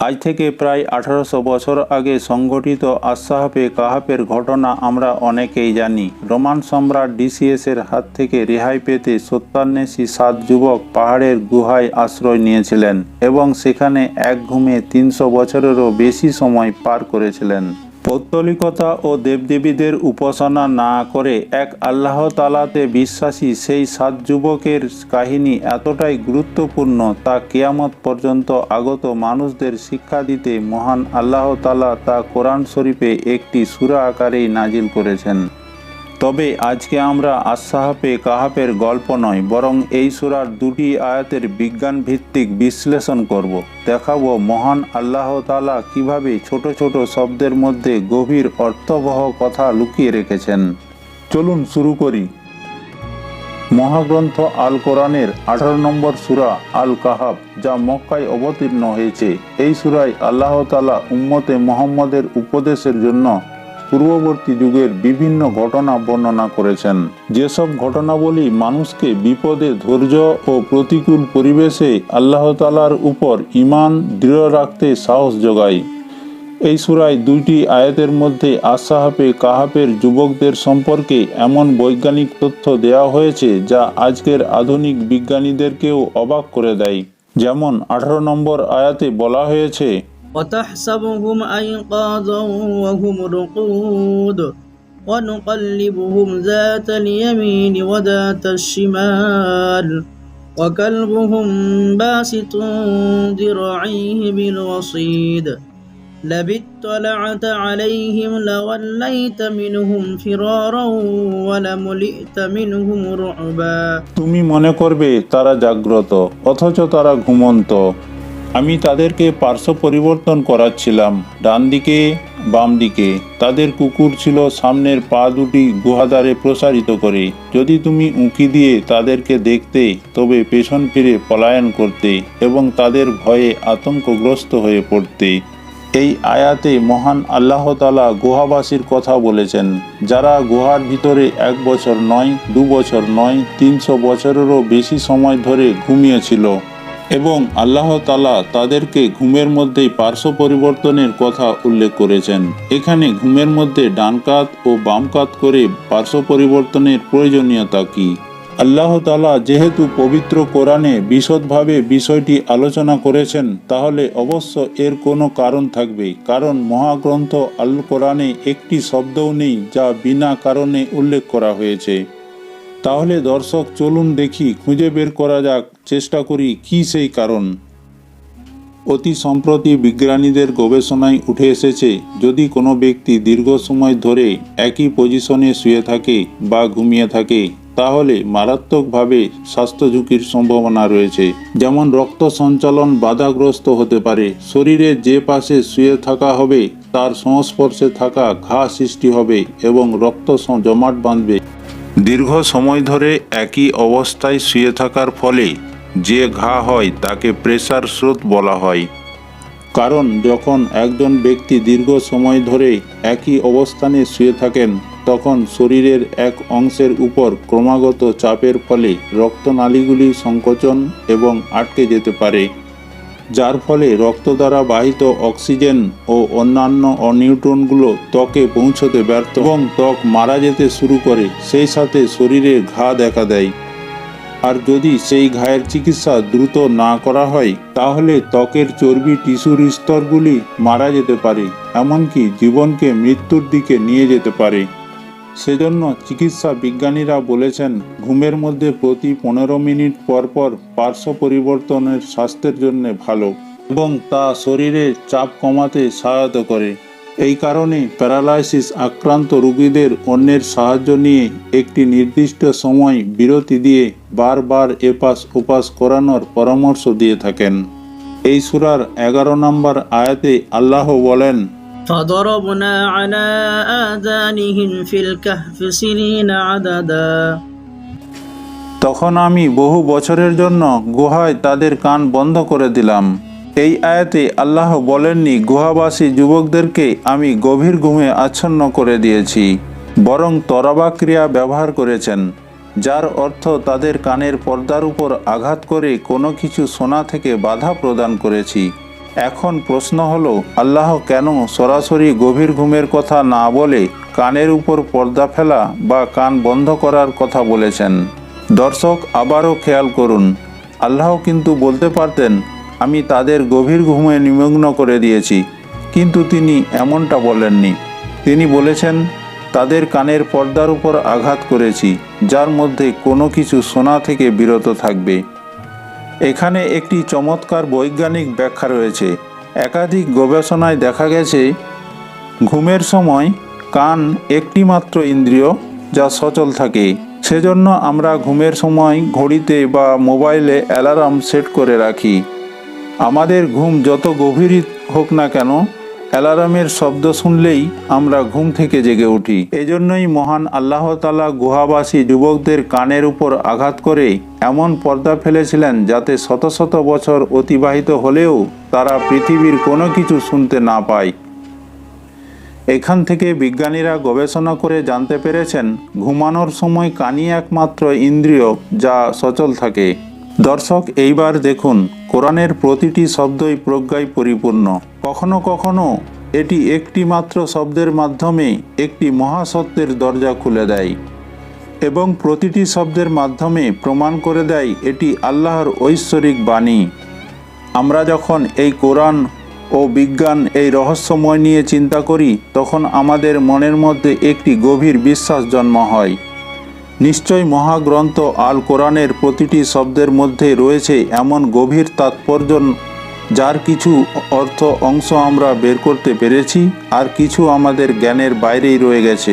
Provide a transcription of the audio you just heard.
আজ থেকে প্রায় আঠারোশো বছর আগে সংঘটিত আশাহাপে কাহাপের ঘটনা আমরা অনেকেই জানি। রোমান সম্রাট ডিসিএসের হাত থেকে রেহাই পেতে সত্যান্বেষী সাত যুবক পাহাড়ের গুহায় আশ্রয় নিয়েছিলেন এবং সেখানে এক ঘুমে তিনশো বছরেরও বেশি সময় পার করেছিলেন। পৌত্তলিকতা ও দেবদেবীদের উপাসনা না করে এক আল্লাহ তালাতে বিশ্বাসী সেই সাত যুবকের কাহিনী এতটাই গুরুত্বপূর্ণ তা কেয়ামত পর্যন্ত আগত মানুষদের শিক্ষা দিতে মহান আল্লাহ তালা তা কোরআন শরীফে একটি সুরা আকারেই নাজিল করেছেন। তবে আজকে আমরা আসাহাপে কাহাপের গল্প নয়, বরং এই সুরার দুটি আয়াতের বিজ্ঞান ভিত্তিক বিশ্লেষণ করব। দেখাবো মহান আল্লাহ তাআলা কীভাবে ছোট ছোট শব্দের মধ্যে গভীর অর্থবহ কথা লুকিয়ে রেখেছেন। চলুন শুরু করি। মহাগ্রন্থ আল কোরআনের আঠারো নম্বর সূরা আল কাহাব যা মক্কায় অবতীর্ণ হয়েছে। এই সুরায় আল্লাহ তাআলা উম্মতে মোহাম্মদের উপদেশের জন্য পূর্ববর্তী যুগের বিভিন্ন ঘটনা বর্ণনা করেছেন। যেসব ঘটনাবলী মানুষকে বিপদে, ধৈর্য ও প্রতিকূল পরিবেশে আল্লাহ তালার উপর ইমান দৃঢ় রাখতে সাহস যোগায়। এই সুরায় দুইটি আয়াতের মধ্যে আসাহাপে কাহাপের যুবকদের সম্পর্কে এমন বৈজ্ঞানিক তথ্য দেওয়া হয়েছে যা আজকের আধুনিক বিজ্ঞানীদেরকেও অবাক করে দেয়। যেমন আঠারো নম্বর আয়াতে বলা হয়েছে وتحسبهم أيقاظا وهم رقود ونقلبهم ذات اليمين وذات الشمال وكلبهم باسط ذراعيه بالوصيد لبت اطلعت عليهم لوليت منهم فرارا ولملئت منهم رعبا তুমি মনে করবে তারা জাগ্রত অথচ তারা ঘুমন্ত আমি তাদেরকে পার্শ্ব পরিবর্তন করাচ্ছিলাম, ডান দিকে, বাম দিকে। তাদের কুকুর ছিল সামনের পা দুটি গুহাদারে প্রসারিত করে। যদি তুমি উঁকি দিয়ে তাদেরকে দেখতে, তবে পেছন ফিরে পলায়ন করতে এবং তাদের ভয়ে আতঙ্কগ্রস্ত হয়ে পড়তে। এই আয়াতে মহান আল্লাহ তালা গুহাবাসীর কথা বলেছেন, যারা গুহার ভিতরে এক বছর নয়, দু বছর নয়, তিনশো বছরেরও বেশি সময় ধরে ঘুমিয়েছিল। এবং আল্লাহ তালা তাদেরকে ঘুমের মধ্যেই পার্শ্ব পরিবর্তনের কথা উল্লেখ করেছেন। এখানে ঘুমের মধ্যে ডান কাত ও বাম কাত করে পার্শ্ব পরিবর্তনের প্রয়োজনীয়তা কি? আল্লাহ তালা যেহেতু পবিত্র কোরআনে বিশদভাবে বিষয়টি আলোচনা করেছেন, তাহলে অবশ্য এর কোনো কারণ থাকবে। কারণ মহাগ্রন্থ আল কোরআনে একটি শব্দও নেই, যা বিনা কারণে উল্লেখ করা হয়েছে। তাহলে দর্শক, চলুন দেখি, খুঁজে বের করা যাক, চেষ্টা করি কি সেই কারণ। অতি সম্প্রতি বিজ্ঞানীদের গবেষণায় উঠে এসেছে, যদি কোনো ব্যক্তি দীর্ঘ সময় ধরে একই পজিশনে শুয়ে থাকে বা ঘুমিয়ে থাকে, তাহলে মারাত্মকভাবে স্বাস্থ্য ঝুঁকির সম্ভাবনা রয়েছে। যেমন রক্ত সঞ্চালন বাধাগ্রস্ত হতে পারে, শরীরে যে পাশে শুয়ে থাকা হবে, তার সংস্পর্শে থাকা ঘা সৃষ্টি হবে এবং রক্ত জমাট বাঁধবে। দীর্ঘ সময় ধরে একই অবস্থায় শুয়ে থাকার ফলে যে ঘা হয় তাকে প্রেসার স্রোত বলা হয়। কারণ যখন একজন ব্যক্তি দীর্ঘ সময় ধরে একই অবস্থানে শুয়ে থাকেন, তখন শরীরের এক অংশের উপর ক্রমাগত চাপের ফলে রক্তনালীগুলি সংকোচন এবং আটকে যেতে পারে। যার ফলে রক্ত দ্বারা বাহিত অক্সিজেন ও অন্যান্য অনিউট্রনগুলো ত্বকে পৌঁছতে ব্যর্থ এবং ত্বক মারা যেতে শুরু করে, সেই সাথে শরীরে ঘা দেখা দেয়। আর যদি সেই ঘায়ের চিকিৎসা দ্রুত না করা হয়, তাহলে ত্বকের চর্বি টিস্যুর স্তরগুলি মারা যেতে পারে, এমনকি জীবনকে মৃত্যুর দিকে নিয়ে যেতে পারে। সেজন্য চিকিৎসা বিজ্ঞানীরা বলেছেন, ঘুমের মধ্যে প্রতি পনেরো মিনিট পর পর পার্শ্ব পরিবর্তনের স্বাস্থ্যের জন্য ভালো এবং তা শরীরে চাপ কমাতে সহায়তা করে। এই কারণে প্যারালাইসিস আক্রান্ত রোগীদের অন্যের সাহায্য নিয়ে একটি নির্দিষ্ট সময় বিরতি দিয়ে বারবার এপাশ ওপাস করানোর পরামর্শ দিয়ে থাকেন। এই সুরার এগারো নম্বর আয়াতে আল্লাহ বলেন فضربنا على آذانهم في الكهف سنين عددا তখন আমি বহু বছরের জন্য গুহায় তাদের কান বন্ধ করে দিলাম এই আয়াতে আল্লাহ বলেননি গুহাবাসী যুবকদেরকে আমি গভীর ঘুমে আচ্ছন্ন করে দিয়েছি বরং তরবা ক্রিয়া ব্যবহার করেছেন যার অর্থ তাদের কানের পর্দার উপর আঘাত করে কোনো কিছু শোনা থেকে বাধা প্রদান করেছি এখন প্রশ্ন হলো, আল্লাহ কেন সরাসরি গভীর ঘুমের কথা না বলে কানের উপর পর্দা ফেলা বা কান বন্ধ করার কথা বলেছেন? দর্শক, আবারও খেয়াল করুন, আল্লাহ কিন্তু বলতে পারতেন, আমি তাদের গভীর ঘুমে নিমগ্ন করে দিয়েছি। কিন্তু তিনি এমনটা বলেননি। তিনি বলেছেন, তাদের কানের পর্দার উপর আঘাত করেছি, যার মধ্যে কোনো কিছু শোনা থেকে বিরত থাকবে। এখানে একটি চমৎকার বৈজ্ঞানিক ব্যাখ্যা রয়েছে। একাধিক গবেষণায় দেখা গেছে, ঘুমের সময় কান একটি মাত্র ইন্দ্রিয় যা সচল থাকে। সেজন্য আমরা ঘুমের সময় ঘড়িতে বা মোবাইলে অ্যালার্ম সেট করে রাখি। আমাদের ঘুম যত গভীর হোক না কেন অ্যালার্মের শব্দ শুনলেই আমরা ঘুম থেকে জেগে উঠি। এজন্যই মহান আল্লাহ তালা গুহাবাসী যুবকদের কানের উপর আঘাত করে এমন পর্দা ফেলেছিলেন যাতে শত শত বছর অতিবাহিত হলেও তারা পৃথিবীর কোনো কিছু শুনতে না পায়। এখান থেকে বিজ্ঞানীরা গবেষণা করে জানতে পেরেছেন, ঘুমানোর সময় কানই একমাত্র ইন্দ্রিয় যা সচল থাকে। দর্শক, এইবার দেখুন, কোরআনের প্রতিটি শব্দই প্রজ্ঞায় পরিপূর্ণ। কখনো কখনো এটি একটি মাত্র শব্দের মাধ্যমে একটি মহাসত্যের দরজা খুলে দেয় এবং প্রতিটি শব্দের মাধ্যমে প্রমাণ করে দেয় এটি আল্লাহর ঐশ্বরিক বাণী। আমরা যখন এই কোরআন ও বিজ্ঞান এই রহস্যময় নিয়ে চিন্তা করি, তখন আমাদের মনের মধ্যে একটি গভীর বিশ্বাস জন্ম হয়। নিশ্চয় মহাগ্রন্থ আল কোরআনের প্রতিটি শব্দের মধ্যে রয়েছে এমন গভীর তাৎপর্য যার কিছু অর্থ অংশ আমরা বের করতে পেরেছি, আর কিছু আমাদের জ্ঞানের বাইরেই রয়ে গেছে।